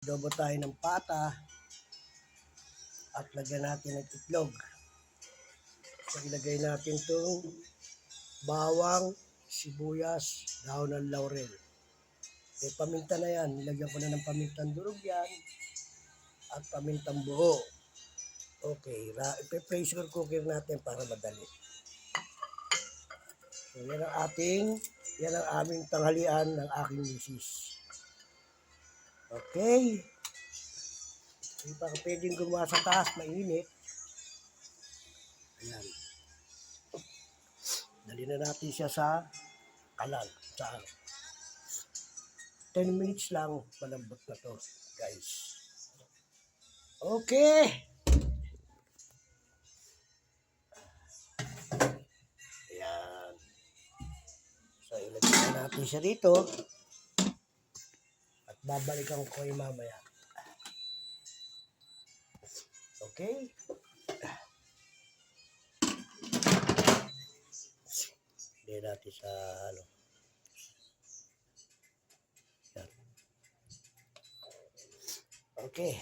Adobo tayo ng pata at lagyan natin ng itlog. So, ilagay natin itong bawang, sibuyas, daon ng laurel. May paminta na yan. Nilagyan ko na ng pamintang durog yan at pamintang buo. Okay, ipe-pressure cooker natin para madali. So, yan ang ating, yan ang aming tanghalian ng aking misis. Okay. Hindi pa pwedeng gumawa sa taas, mainit. Ayan. Dali na natin siya sa kalan. Sa ano. 10 minutes lang, malambot na to, guys. Okay. Ayan. So, ilagay na natin siya dito. Babalikan ko kayo mamaya. Okay? Hindi natin sa ano. Okay.